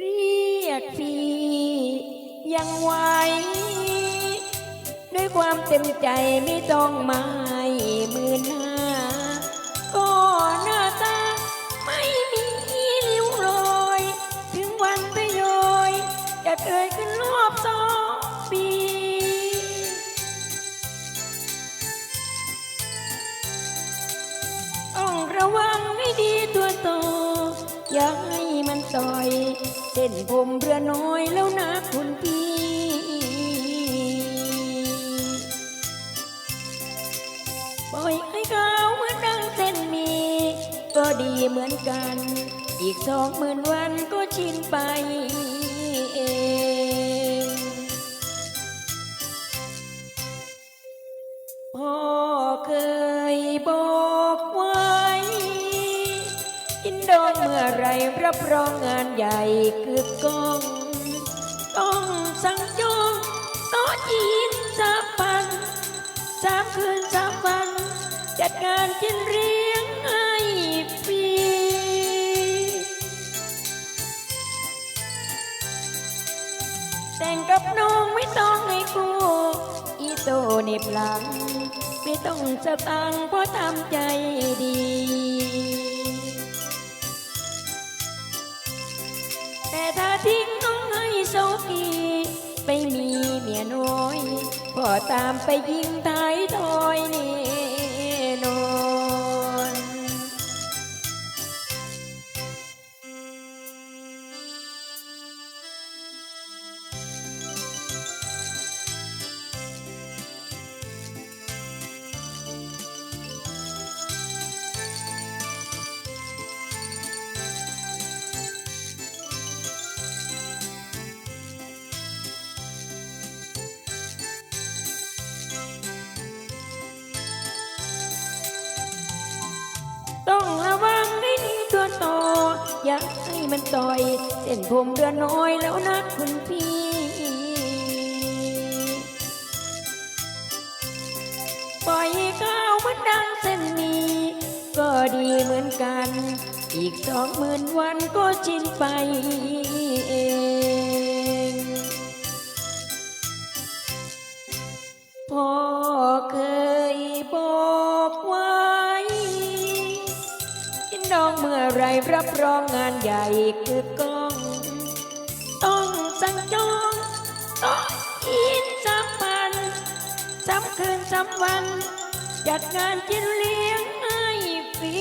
ดพี่ยังไหวด้วยความเต็มใจไม่ต้องไม่หมื่นห้า ก็หน้าตาไม่มีริ้วรอย ถึงวันไปโยยจะเอ่ยขึ้นรอบสองปีต้องระวังให้ดีตัวโตอย่าให้มันต่อย เส้นผมเรือน้อยแล้วนะคุณพี่ปล่อยให้เขาเหมือนดังเส้นมี ก็ดีเหมือนกัน อีกสองหมื่นวันก็ชินไปเองพ่อเคย อินโดเมื่อไรรับรองงานใหญ่คือกล้อง ต้องสั่งจองโต๊ะจีนสามพันสามคืนสามวัน จัดงานกินเลี้ยงให้ฟรีแต่งกับน้องไม่ต้องให้กูอีโตเน็บหลัง ไม่ต้องสตังเพราะทำใจดี มีเมียน้อย พอตามไปยิงท้ายถอยนี่ อย่าให้มันต่อย เส้นผมเดือนน้อยแล้วนะคุณพี่ปล่อยให้ข้าวมันดังเส้นนี้ ก็ดีเหมือนกัน อีกสองหมื่นวันก็ชินไป นดองเมื่อไรรับรองงานใหญ่คือกล้อง ต้องสั่งจองต้องอินสามพันสามคืนสามวัน จัดงานกินเลี้ยงให้ฟรี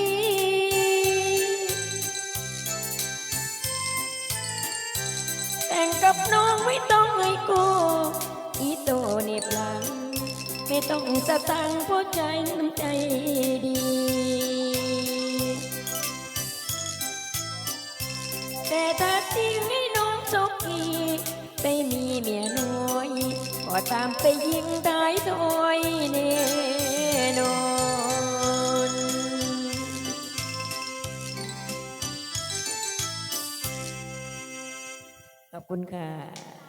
แต่งกับน้องไม่ต้องให้กูอีโตเน็บหลัง ไม่ต้องสตังเพราะใจน้ำใจดี แต่ถ้าทิ้งให้น้องโชคดีไปมีเมียน้อยก็ตามไปยิงตายถอยแน่นอนขอบคุณค่ะ